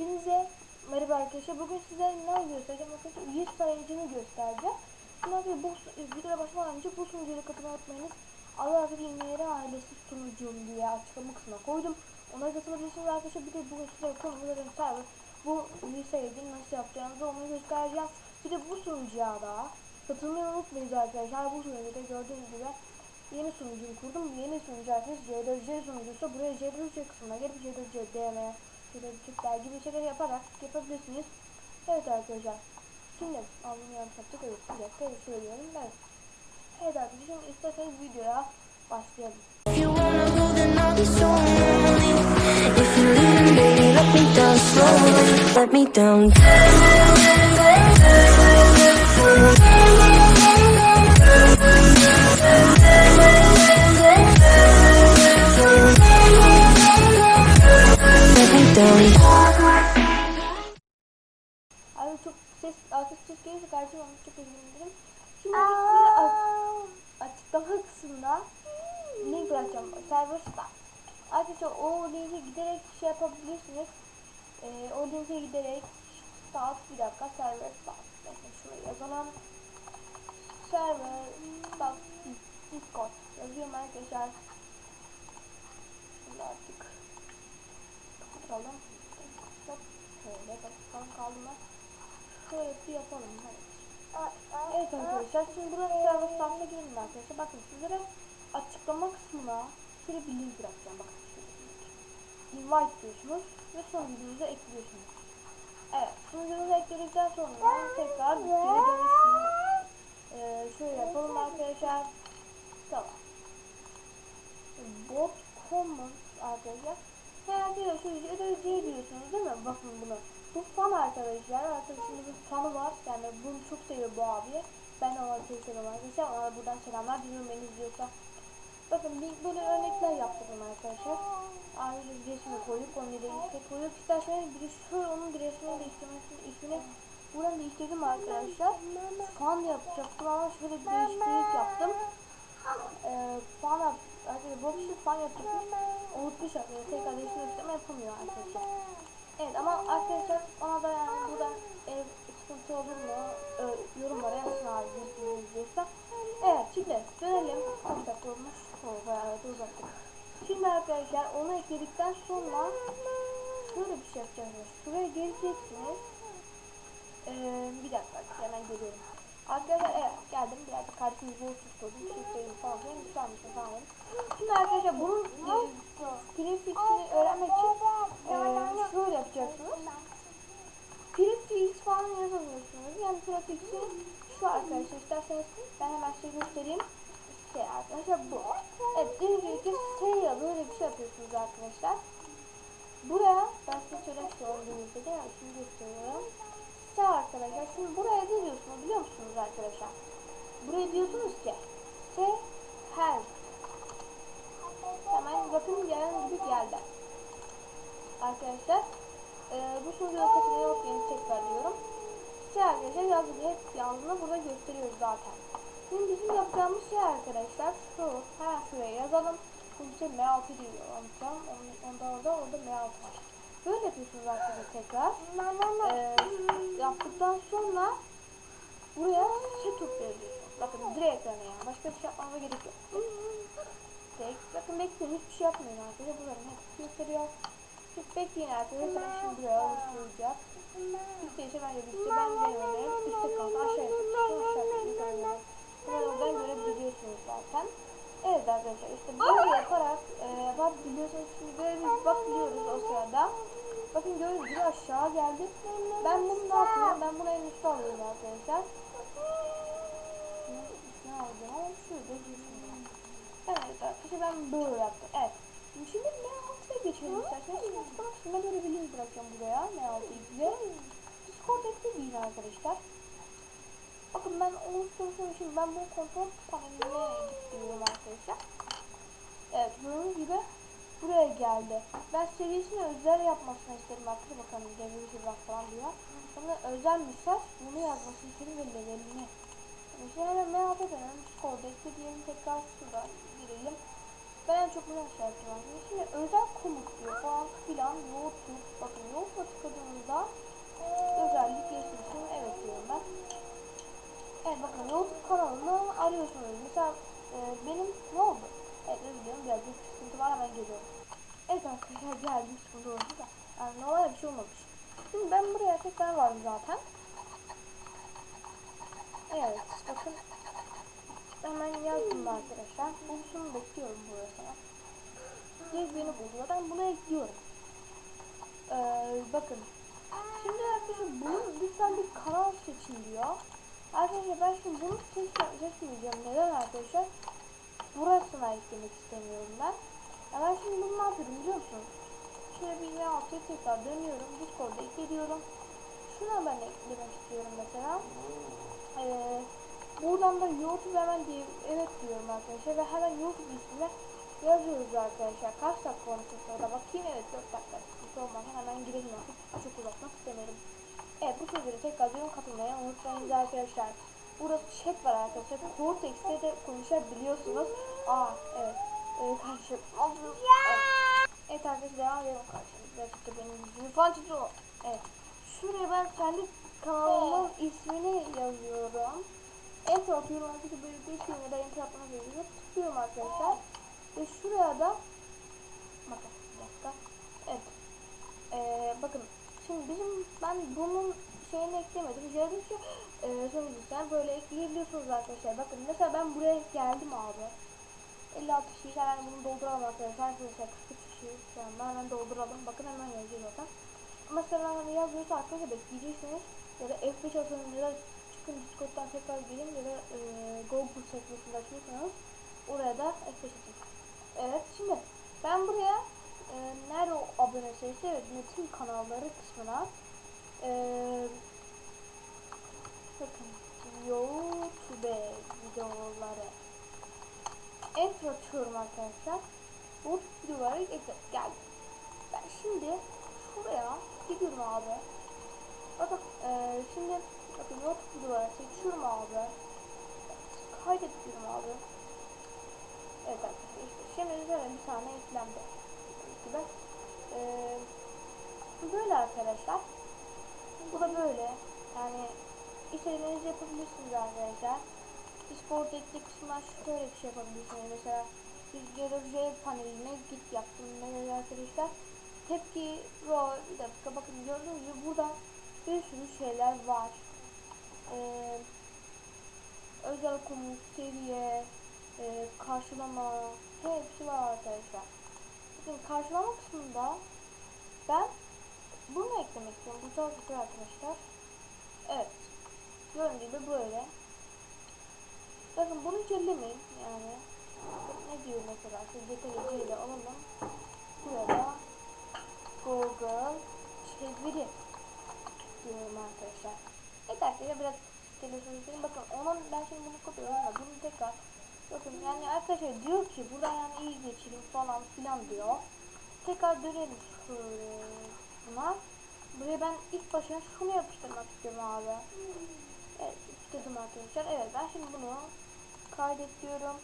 Hepinize merhaba arkadaşlar. Bugün size ne göstereceğim? Arkadaşlar üye sayacını göstereceğim. Şimdi abi bu videoya başlamadan önce bu sunucuya katılmayı unutmayınız. Allah razı İlmiye'ye ailesi sunucum diye açıklama kısmına koydum. Ona katılabilirsiniz arkadaşlar. Bir de bugün size konuların server bu üye sayacını nasıl yapacağınızı onu göstereceğim. Bir de bu sunucuya da katılmayı unutmayın arkadaşlar. Bu sunucuda gördüğünüz gibi yeni sunucuyu kurdum. Yeni sunucu arkadaşlar C4C sunucusu. Buraya C4C kısmına gelip C4C DM Gelecekler gibi şeyler yaparak yapabilirsiniz. Evet arkadaşlar. Şimdi alnımı yanlış yaptık. Evet bir dakika evet söylüyorum ben. Evet arkadaşlar şimdi isterseniz videoya başlayalım. Let me down. Let me down. Ses, artık ses gelirse karşıma onu çok üzülürüm. Şimdi açıklama kısmında link bırakacağım. Server start. Arkadaşlar o linke giderek şey yapabilirsiniz. Ee, o linke giderek start bir dakika server start. Bakın şuraya yazalım. Server start Discord yazıyorum arkadaşlar. Şimdi artık kapatalım. Şöyle bakalım kaldı mı? Bir yapalım. Evet. Evet arkadaşlar şimdi burası server start'a girelim arkadaşlar. Bakın sizlere açıklama kısmına şöyle bir link bırakacağım. Bakın şöyle bir link. Invite diyorsunuz ve sunucunuza ekliyorsunuz. Evet sunucunuza ekledikten sonra tekrar geri dönüşünü ee, şöyle yapalım arkadaşlar. Tamam. Bot common arkadaşlar. Herhalde şöyle ödeyeceği diyorsunuz değil mi? Bakın bunu. Bu fan arkadaşlar. Arkadaşımızın fanı var. Yani bunu çok seviyor bu abi. Ben ona çok seviyorum arkadaşlar. Ona buradan selamlar diliyorum beni izliyorsa. Bakın bir böyle örnekler yaptım arkadaşlar. Ayrıca resmi koyup onu işte koyup isterseniz bir şöyle onun bir resmini değiştirmesini ismini buradan değiştirdim arkadaşlar. Fan yapacaktım ama şöyle bir değişiklik yaptım. Ee, fan yap, arkadaşlar bu fan yapacaktım. Unutmuş arkadaşlar. Tekrar değiştirmek ama yapamıyor arkadaşlar. Evet ama arkadaşlar ona da yani buradan e, sıkıntı olur mu? E, yorumlara yazsın abi izliyorsa. Evet şimdi dönelim. Kaç dakika olmuş? O bayağı da uzattık. Şimdi arkadaşlar onu ekledikten sonra şöyle bir şey yapacağız. Şuraya geleceksiniz. Ee, bir dakika hemen geliyorum. Arkadaşlar evet geldim birazcık kartımı bozsuz koydum. Çiftlerim falan filan güzelmiş falan. Şimdi arkadaşlar bunun e, prefixini öğrenmek için Prefix falan yazamıyorsunuz. Yani prefixi şu arkadaşlar isterseniz ben hemen size göstereyim. Şey arkadaşlar bu. Evet öncelikle S'ye böyle bir şey yapıyorsunuz arkadaşlar. Buraya ben size söylemiş olduğunuzda değil mi? Şimdi gösteriyorum. S arkadaşlar. Şimdi buraya ne diyorsunuz biliyor musunuz arkadaşlar? Buraya diyorsunuz ki S help. Hemen bakın gelen gibi geldi. Arkadaşlar e, bu sunucuda katılmayı unutmayın tekrar diyorum. Şey arkadaşlar yazılı hep yazdığını burada gösteriyoruz zaten. Şimdi bizim yapacağımız şey arkadaşlar şu hemen şuraya yazalım. İşte M6 diyor unutacağım. Onda orada orada M6 var. Böyle yapıyorsunuz arkadaşlar tekrar. Ee, yaptıktan sonra buraya setup yazıyorsunuz. Bakın direkt yani yani. Başka bir şey yapmama gerek yok. Tek. Bakın bekleyin hiçbir şey yapmayın arkadaşlar. Bunların hepsi gösteriyor. Bekleyin arkadaşlar. Ben şimdi buraya oluşturacak. İsteyişe bence bitti. Ben de öyle üstte kaldı. Aşağıya çıktım. Aşağıya. Hemen görebiliyorsunuz zaten. Evet arkadaşlar işte böyle yaparak e, yapabiliyorsunuz. Şimdi böyle bir bakıyoruz o sırada. Bakın gördüğünüz gibi aşağı geldi. Ben bunu ne yapıyorum? Ben bunu en üstte alıyorum arkadaşlar. Ne alacağım? Şurada. Evet arkadaşlar ben böyle yaptım. Evet. Şimdi M6'ya geçelim isterseniz. Şimdi açıklama kısmına böyle bir link bırakacağım buraya. M6 ilgili. Discord ekleyin arkadaşlar. Bakın ben oluşturmuşum şimdi ben bu kontrol paneline gidiyorum arkadaşlar. Evet gördüğünüz gibi buraya geldi. Ben seviyesini özel yapmasını istedim arkadaşlar bakalım devrimci bak falan diyor. Sonra özel mesaj bunu yazmasını istedim ve levelini. Şimdi hemen merak edelim. Discord'a ekle diyelim tekrar şuradan girelim. Ben çok merak ediyorum. Şimdi özel konuklu falan filan notebook. Bakın notebook'a tıkladığımızda özellik yaşıyorsun. Evet diyorum ben. Evet bakın YouTube kanalını arıyorsunuz. Mesela e, benim ne oldu? Evet özür dilerim biraz bir sıkıntı var hemen geliyorum. Evet arkadaşlar geldi sıkıntı oldu da. Yani normal bir şey olmamış. Şimdi ben buraya tekrar vardım zaten. Evet bakın Hemen yazdım da arkadaşlar. Buluşunu bekliyorum buraya. Diye beni buldu. Ben bunu ekliyorum. Ee, bakın. Şimdi arkadaşlar bunun lütfen bir kanal seçin diyor. Arkadaşlar ben şimdi bunu seç- seçmeyeceğim. Neden arkadaşlar? Burasına eklemek istemiyorum ben. Ya ben şimdi bunu ne yapıyorum biliyor musunuz? Şöyle bir altı tekrar dönüyorum. Discord'a ekliyorum. Şuna ben eklemek istiyorum mesela. Ee, buradan da YouTube hemen diye evet diyorum arkadaşlar ve hemen YouTube ismine yazıyoruz arkadaşlar. Kaç dakika olmuş sonra bakayım evet 4 dakika. Hiç olmadan hemen girelim artık. Çok uzatmak istemiyorum. Evet bu sözleri tekrar diyorum katılmayı unutmayın arkadaşlar. Burası chat var arkadaşlar. Cortex'te de konuşabiliyorsunuz. Aa evet. Ee, kardeşim. Evet. Evet arkadaşlar devam edelim kardeşim. Birazcık benim yüzümü falan titriyor. Evet. Şuraya ben kendi kanalımın ismini yazıyorum. Enter atıyorum artık böyle bir şey ya da enter atmama gerekiyor. Tıklıyorum arkadaşlar. Ve şuraya da bakın bir dakika. Evet. Ee, bakın şimdi bizim ben bunun şeyini eklemedim. Gördüğünüz gibi e, sonucunda böyle ekleyebiliyorsunuz arkadaşlar. Bakın mesela ben buraya geldim abi. 56 kişi hemen bunu dolduralım arkadaşlar. Arkadaşlar 43 kişi şu anda hemen dolduralım. Bakın hemen yazıyor zaten. Mesela hani yazıyorsa arkadaşlar bekleyeceksiniz. Ya da F5 atın ya da çıkın Discord'dan tekrar gelin ya da e, Google sekmesinde açıyorsanız oraya da F5 atın. Evet şimdi ben buraya e, nerede abone sayısı evet bütün kanalları kısmına e, bakın YouTube videoları enter atıyorum arkadaşlar. Bu videoları ekle geldi. Ben şimdi şuraya gidiyorum abi. Bakın eee şimdi bakın YouTube videoları seçiyorum abi. Kaydediyorum abi. Evet arkadaşlar işte şimdi üzerine bir tane eklendi. Gibi. Eee böyle arkadaşlar. Bu da böyle. Yani istediğinizi yapabilirsiniz arkadaşlar. Discord ekli kısmına şöyle bir şey yapabilirsiniz. Mesela rüzgar paneline git yaptım mesela arkadaşlar. Tepki ro bir dakika bakın gördüğünüz gibi burada bir sürü şeyler var. Ee, özel komut, seviye, e, karşılama hepsi var arkadaşlar. Bakın karşılama kısmında ben bunu eklemek istiyorum. Bu çok güzel arkadaşlar. Evet. Gördüğünüz gibi böyle. Bakın bunu hiç ellemeyin yani. Ne diyor mesela? Siz detaylıcıyla alalım. Burada Google çeviri diyorum arkadaşlar. Arkadaşlar biraz televizyonu bakın onun ben şimdi bunu kopyalıyorum ama bunu tekrar bakın yani arkadaşlar diyor ki burada yani iyi geçirim falan filan diyor. Tekrar dönelim buna. Buraya ben ilk başına şunu yapıştırmak istiyorum abi. Evet istedim arkadaşlar. Evet ben şimdi bunu kaydet diyorum.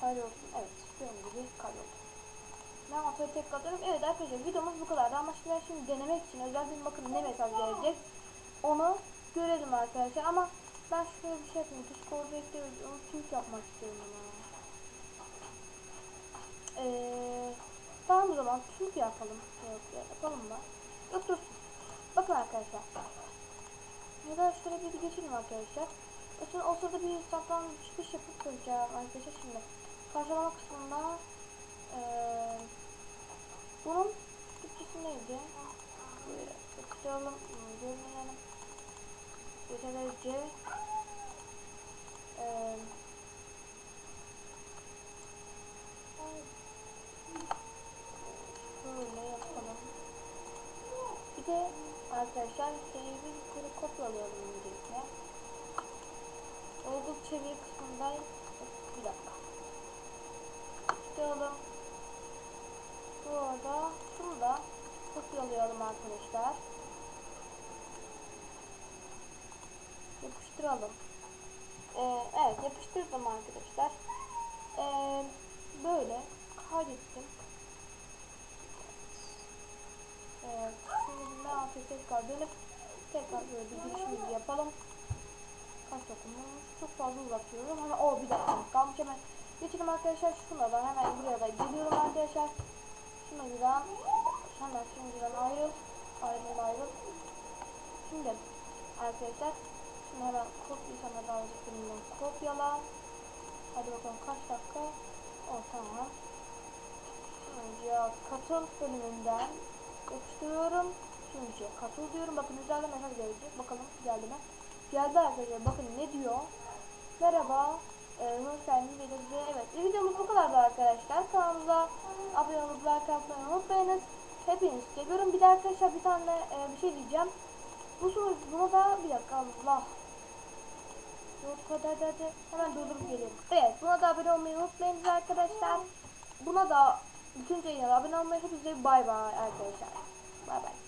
Kaydolsun. Evet gördüğünüz gibi kaydoldu. Atayı tekrar. Evet arkadaşlar videomuz bu kadardı ama şimdi şimdi denemek için özel bir bakın ne mesaj gelecek. Onu görelim arkadaşlar ama ben şöyle bir şey yapayım. Discord'a ekliyoruz. Onu Türk yapmak istiyorum ama. Eee tamam o zaman Türk yapalım. Yok yapalım mı? Yok dur. Bakın arkadaşlar. Ya da şöyle bir geçelim arkadaşlar. Mesela o sırada bir saklan çıkış yapıp koyacağım arkadaşlar şimdi. Karşılama kısmında eee bunun Türkçesi neydi? Hmm, Görmeyelim. Yeterlice eee şöyle yapalım. Bir de arkadaşlar şeyi bir yukarı kopyalayalım öncelikle. Google çeviri kısmında bir dakika. Kopyalayalım. Bu arada şunu da kopyalayalım arkadaşlar. Yapıştıralım. Ee, evet yapıştırdım arkadaşlar. Ee, böyle kaydettim. Evet, şimdi ben artık tekrar dönüp tekrar böyle bir girişimizi yapalım. Kaç dokunmuş? Çok fazla uzatıyorum. Hemen o bir dakika kalmış hemen. Geçelim arkadaşlar şuna da hemen buraya da geliyorum arkadaşlar. Sunucudan hemen sunucudan ayrıl. Ayrıl ayrıl. Şimdi arkadaşlar şunu hemen kopyalasana daha önce bölümden kopyala. Hadi bakalım kaç dakika? O tamam. Sunucuya katıl bölümünden yapıştırıyorum. Sunucuya katıl diyorum. Bakın güzel mesaj gelecek. Bakalım güzel mi? Geldi arkadaşlar. Bakın ne diyor. Merhaba. Ee, hoş geldiniz. Videomuza evet. Videomuz bu kadardı arkadaşlar. Kanalımıza abone olup like atmayı unutmayınız. Hepinizi seviyorum. Bir de arkadaşlar bir tane e, bir şey diyeceğim. Bu soru buna da bir dakika Allah. Yok kadar da da- hemen durdurup geliyorum. Evet buna da abone olmayı unutmayınız arkadaşlar. Buna da bütün yayınlara abone olmayı hepinize bay bay arkadaşlar. Bay bay.